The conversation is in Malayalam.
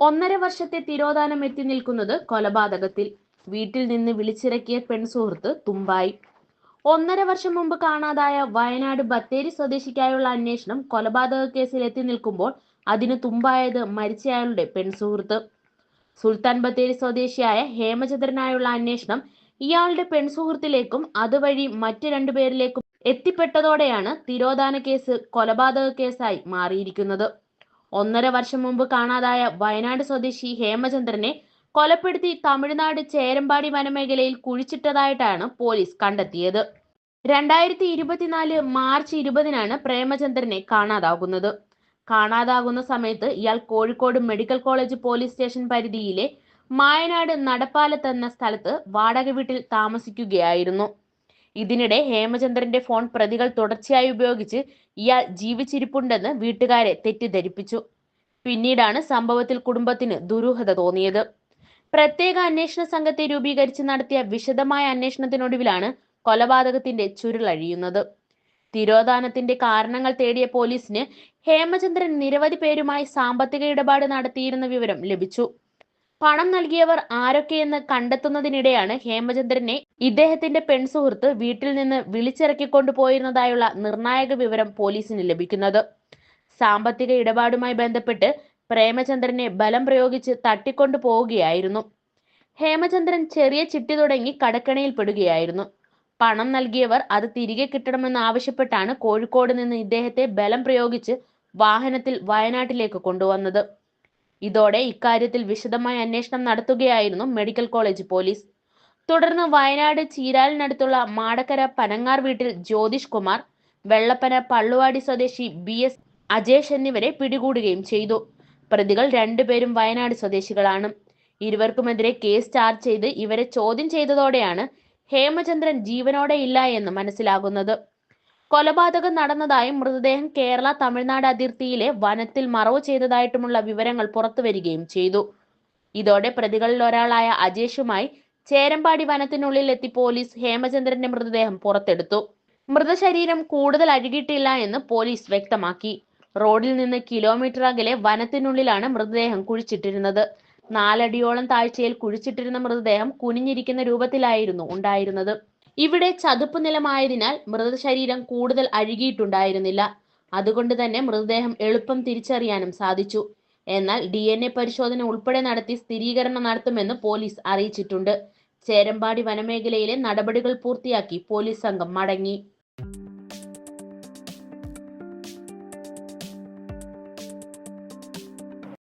ഒന്നര വർഷത്തെ തിരോധാനം എത്തി നിൽക്കുന്നത് കൊലപാതകത്തിൽ. വീട്ടിൽ നിന്ന് വിളിച്ചിറക്കിയ പെൺസുഹൃത്ത് തുമ്പായി. ഒന്നര വർഷം മുമ്പ് കാണാതായ വയനാട് ബത്തേരി സ്വദേശിക്കായുള്ള അന്വേഷണം കൊലപാതക കേസിൽ എത്തി നിൽക്കുമ്പോൾ അതിന് തുമ്പായത് മരിച്ചയാളുടെ പെൺസുഹൃത്ത്. സുൽത്താൻ ബത്തേരി സ്വദേശിയായ ഹേമചന്ദ്രനായുള്ള അന്വേഷണം ഇയാളുടെ പെൺസുഹൃത്തിലേക്കും അതുവഴി മറ്റു രണ്ടുപേരിലേക്കും എത്തിപ്പെട്ടതോടെയാണ് തിരോധാന കേസ് കൊലപാതക കേസായി മാറിയിരിക്കുന്നത്. ഒന്നര വർഷം മുമ്പ് കാണാതായ വയനാട് സ്വദേശി ഹേമചന്ദ്രനെ കൊലപ്പെടുത്തി തമിഴ്നാട് ചേരമ്പാടി വനമേഖലയിൽ കുഴിച്ചിട്ടതായിട്ടാണ് പോലീസ് കണ്ടെത്തിയത്. രണ്ടായിരത്തി ഇരുപത്തിനാല് മാർച്ച് ഇരുപതിനാണ് പ്രേമചന്ദ്രനെ കാണാതാകുന്നത്. കാണാതാകുന്ന സമയത്ത് ഇയാൾ Kozhikode medical college police station പരിധിയിലെ മായനാട് നടപ്പാലത്തെന്ന സ്ഥലത്ത് വാടക വീട്ടിൽ താമസിക്കുകയായിരുന്നു. ഇതിനിടെ ഹേമചന്ദ്രന്റെ ഫോൺ പ്രതികൾ തുടർച്ചയായി ഉപയോഗിച്ച് ഇയാൾ ജീവിച്ചിരിപ്പുണ്ടെന്ന് വീട്ടുകാരെ തെറ്റിദ്ധരിപ്പിച്ചു. പിന്നീടാണ് സംഭവത്തിൽ കുടുംബത്തിന് ദുരൂഹത തോന്നിയത്. പ്രത്യേക അന്വേഷണ സംഘത്തെ രൂപീകരിച്ച് നടത്തിയ വിശദമായ അന്വേഷണത്തിനൊടുവിലാണ് കൊലപാതകത്തിന്റെ ചുരുളഴിയുന്നത് തിരോധാനത്തിന്റെ കാരണങ്ങൾ തേടിയ പോലീസിന് ഹേമചന്ദ്രൻ നിരവധി പേരുമായി സാമ്പത്തിക ഇടപാട് നടത്തിയിരുന്ന വിവരം ലഭിച്ചു. പണം നൽകിയവർ ആരൊക്കെയെന്ന് കണ്ടെത്തുന്നതിനിടെയാണ് ഹേമചന്ദ്രനെ ഇദ്ദേഹത്തിന്റെ പെൺസുഹൃത്ത് വീട്ടിൽ നിന്ന് വിളിച്ചിറക്കിക്കൊണ്ടു പോയിരുന്നതായുള്ള നിർണായക വിവരം പോലീസിന് ലഭിക്കുന്നത്. സാമ്പത്തിക ഇടപാടുമായി ബന്ധപ്പെട്ട് പ്രേമചന്ദ്രനെ ബലം പ്രയോഗിച്ച് തട്ടിക്കൊണ്ടു പോവുകയായിരുന്നു. ഹേമചന്ദ്രൻ ചെറിയ ചിട്ടി തുടങ്ങി കടക്കണയിൽ പെടുകയായിരുന്നു. പണം നൽകിയവർ അത് തിരികെ കിട്ടണമെന്ന് ആവശ്യപ്പെട്ടാണ് കോഴിക്കോട് നിന്ന് ഇദ്ദേഹത്തെ ബലം പ്രയോഗിച്ച് വാഹനത്തിൽ വയനാട്ടിലേക്ക് കൊണ്ടുവന്നത്. ഇതോടെ ഇക്കാര്യത്തിൽ വിശദമായ അന്വേഷണം നടത്തുകയായിരുന്നു മെഡിക്കൽ കോളേജ് പോലീസ്. തുടർന്ന് വയനാട് ചീരാലിനടുത്തുള്ള മാടക്കര പനങ്ങാർ വീട്ടിൽ ജ്യോതിഷ് കുമാർ വെള്ളപ്പന പള്ളുവാടി സ്വദേശി ബി എസ് അജേഷ് എന്നിവരെ പിടികൂടുകയും ചെയ്തു. പ്രതികൾ രണ്ടുപേരും വയനാട് സ്വദേശികളാണ്. ഇരുവർക്കുമെതിരെ കേസ് ചാർജ് ചെയ്ത് ഇവരെ ചോദ്യം ചെയ്തതോടെയാണ് ഹേമചന്ദ്രൻ ജീവനോടെ ഇല്ല എന്ന് മനസ്സിലാകുന്നത്. കൊലപാതകം നടന്നതായും മൃതദേഹം കേരള തമിഴ്നാട് അതിർത്തിയിലെ വനത്തിൽ മറവ് ചെയ്തതായിട്ടുമുള്ള വിവരങ്ങൾ പുറത്തുവരികയും ചെയ്തു. ഇതോടെ പ്രതികളിൽ ഒരാളായ അജേഷുമായി ചേരമ്പാടി വനത്തിനുള്ളിൽ എത്തി പോലീസ് ഹേമചന്ദ്രന്റെ മൃതദേഹം പുറത്തെടുത്തു. മൃതശരീരം കൂടുതൽ അഴുകിയിട്ടില്ല എന്ന് പോലീസ് വ്യക്തമാക്കി. റോഡിൽ നിന്ന് കിലോമീറ്റർ അകലെ വനത്തിനുള്ളിലാണ് മൃതദേഹം കുഴിച്ചിട്ടിരുന്നത്. നാലടിയോളം താഴ്ചയിൽ കുഴിച്ചിട്ടിരുന്ന മൃതദേഹം കുനിഞ്ഞിരിക്കുന്ന രൂപത്തിലായിരുന്നു ഉണ്ടായിരുന്നത്. ഇവിടെ ചതുപ്പ് നിലമായതിനാൽ മൃതശരീരം കൂടുതൽ അഴുകിയിട്ടുണ്ടായിരുന്നില്ല. അതുകൊണ്ട് തന്നെ മൃതദേഹം എളുപ്പം തിരിച്ചറിയാനും സാധിച്ചു. എന്നാൽ ഡി എൻ എ പരിശോധന ഉൾപ്പെടെ നടത്തി സ്ഥിരീകരണം നടത്തുമെന്ന് പോലീസ് അറിയിച്ചിട്ടുണ്ട്. ചേരമ്പാടി വനമേഖലയിലെ നടപടികൾ പൂർത്തിയാക്കി പോലീസ് സംഘം മടങ്ങി.